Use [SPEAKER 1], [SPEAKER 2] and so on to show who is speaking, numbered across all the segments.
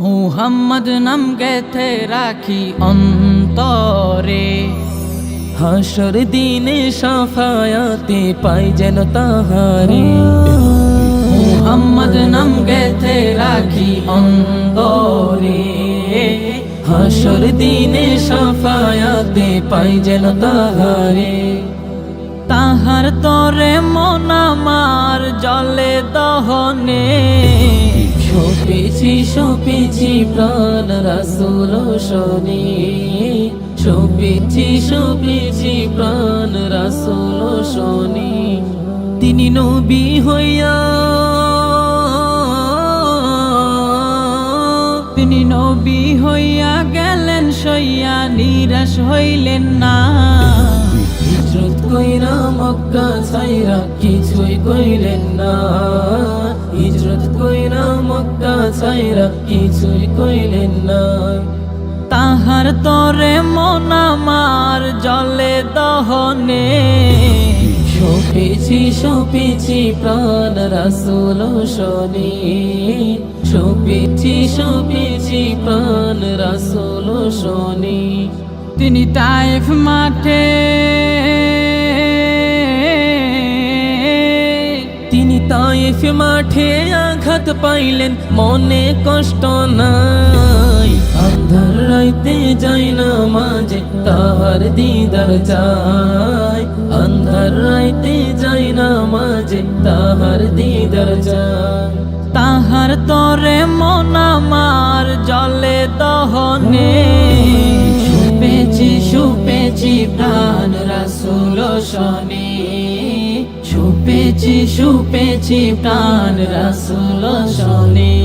[SPEAKER 1] মুহাম্মদ নাম গেথে রাখি অন্তরে।
[SPEAKER 2] হাসর দিনে সাফায়াতে পাই যেন তাহারে।
[SPEAKER 1] মুহাম্মদ নাম গেথে রাখি অন্তরে।
[SPEAKER 2] হাসর দিনে সাফায়াতে পাই যেন তাহারে।
[SPEAKER 1] তাহার তরে মন আমার জলে দহনে।
[SPEAKER 2] সপেছি সপেছি প্রাণ, রাসুল শনি। সপেছি সপেছি প্রাণ, রাসুল শনি। তিনি নবী হইয়া,
[SPEAKER 1] তিনি নবী হইয়া গেলেন, সইয়া নিরাশ হইলেন না।
[SPEAKER 2] হিজরত কইরা মক্কা ছাইরা কিছুই কইলেন না। হিজরত কইরা
[SPEAKER 1] তাহার তরে মন আমার জলে দহনে।
[SPEAKER 2] সপেছি সপেছি প্রাণ রাসুল শনি। সপেছি সপেছি প্রাণ রাসুল শনি।
[SPEAKER 1] তিনি টাইফ মাঠে
[SPEAKER 2] তাইফ মাঠে আঘাত পাইলেন মনে কষ্ট নাই। আন্ধার রাইতে যাই না মাঝে তাহার দিদার যায় আন্ধার রাইতে যাই না মাঝে তাহার দিদার যায়
[SPEAKER 1] তাহার তরে মন আমার জলে দহনে। সুপেছি সুপেছি প্রাণ রাসুল শনি। সুপেছি সুপেছি প্রাণ রসুল শনি।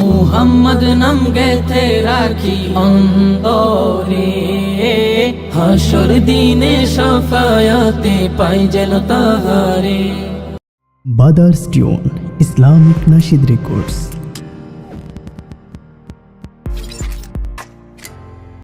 [SPEAKER 1] মুহাম্মদ নাম গেথে রাখি অন্দরে
[SPEAKER 2] হাসর দিনে সফায়াতে পাই যেন তাহারে।
[SPEAKER 3] বাদার Tune ইসলামিক নাশিদ Records